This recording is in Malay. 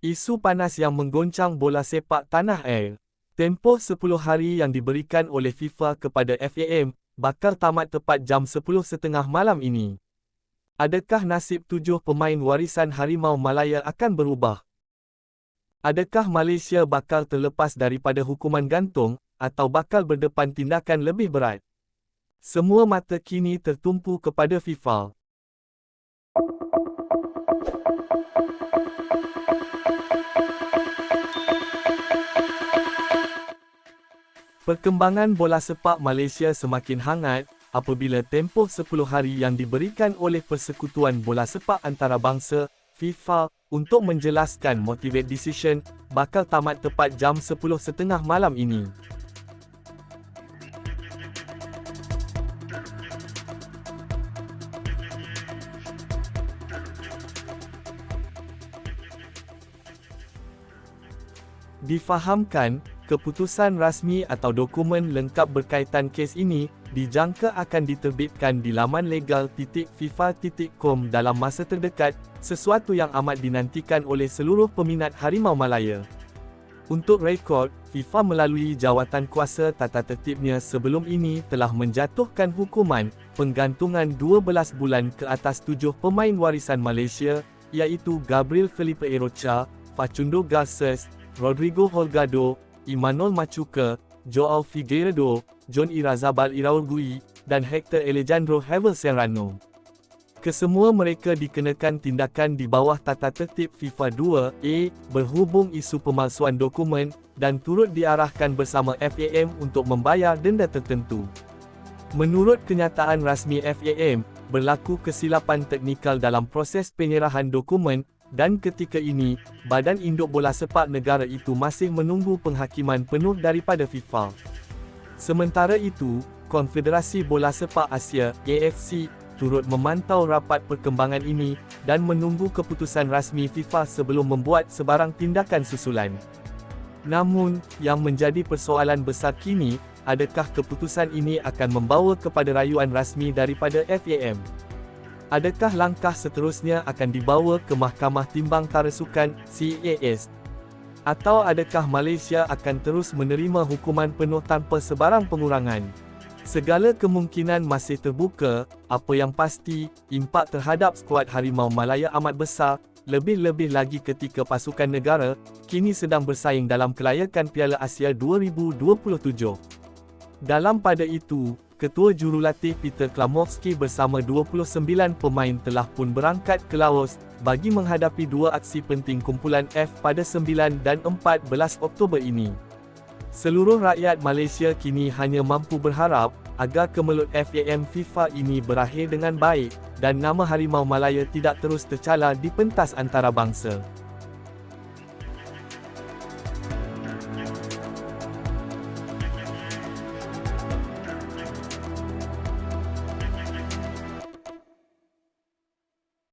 Isu panas yang menggoncang bola sepak tanah air. Tempoh 10 hari yang diberikan oleh FIFA kepada FAM, bakal tamat tepat jam 10.30 malam ini. Adakah nasib tujuh pemain warisan Harimau Malaya akan berubah? Adakah Malaysia bakal terlepas daripada hukuman gantung, atau bakal berdepan tindakan lebih berat? Semua mata kini tertumpu kepada FIFA. Perkembangan bola sepak Malaysia semakin hangat apabila tempoh 10 hari yang diberikan oleh Persekutuan Bola Sepak Antarabangsa FIFA untuk menjelaskan motivate decision bakal tamat tepat jam 10.30 malam ini. Difahamkan, keputusan rasmi atau dokumen lengkap berkaitan kes ini dijangka akan diterbitkan di laman legal.fifa.com dalam masa terdekat, sesuatu yang amat dinantikan oleh seluruh peminat Harimau Malaya. Untuk rekod, FIFA melalui jawatan kuasa tata tertibnya sebelum ini telah menjatuhkan hukuman penggantungan 12 bulan ke atas tujuh pemain warisan Malaysia, iaitu Gabriel Felipe Erocha, Facundo Garces, Rodrigo Holgado, Imanol Machuca, Joao Figueiredo, John Irazabal Iraulgui, dan Hector Alejandro Hevel Serrano. Kesemua mereka dikenakan tindakan di bawah tata tertib FIFA 2A berhubung isu pemalsuan dokumen dan turut diarahkan bersama FAM untuk membayar denda tertentu. Menurut kenyataan rasmi FAM, berlaku kesilapan teknikal dalam proses penyerahan dokumen dan ketika ini, Badan Induk Bola Sepak negara itu masih menunggu penghakiman penuh daripada FIFA. Sementara itu, Konfederasi Bola Sepak Asia (AFC) turut memantau rapat perkembangan ini dan menunggu keputusan rasmi FIFA sebelum membuat sebarang tindakan susulan. Namun, yang menjadi persoalan besar kini, adakah keputusan ini akan membawa kepada rayuan rasmi daripada FAM? Adakah langkah seterusnya akan dibawa ke Mahkamah Timbang Tarasukan CAS? Atau adakah Malaysia akan terus menerima hukuman penuh tanpa sebarang pengurangan? Segala kemungkinan masih terbuka, apa yang pasti, impak terhadap skuad Harimau Malaya amat besar, lebih-lebih lagi ketika pasukan negara, kini sedang bersaing dalam kelayakan Piala Asia 2027. Dalam pada itu, Ketua Jurulatih Peter Klamovski bersama 29 pemain telah pun berangkat ke Laos bagi menghadapi dua aksi penting kumpulan F pada 9 dan 14 Oktober ini. Seluruh rakyat Malaysia kini hanya mampu berharap agar kemelut FAM FIFA ini berakhir dengan baik dan nama Harimau Malaya tidak terus tercala di pentas antarabangsa.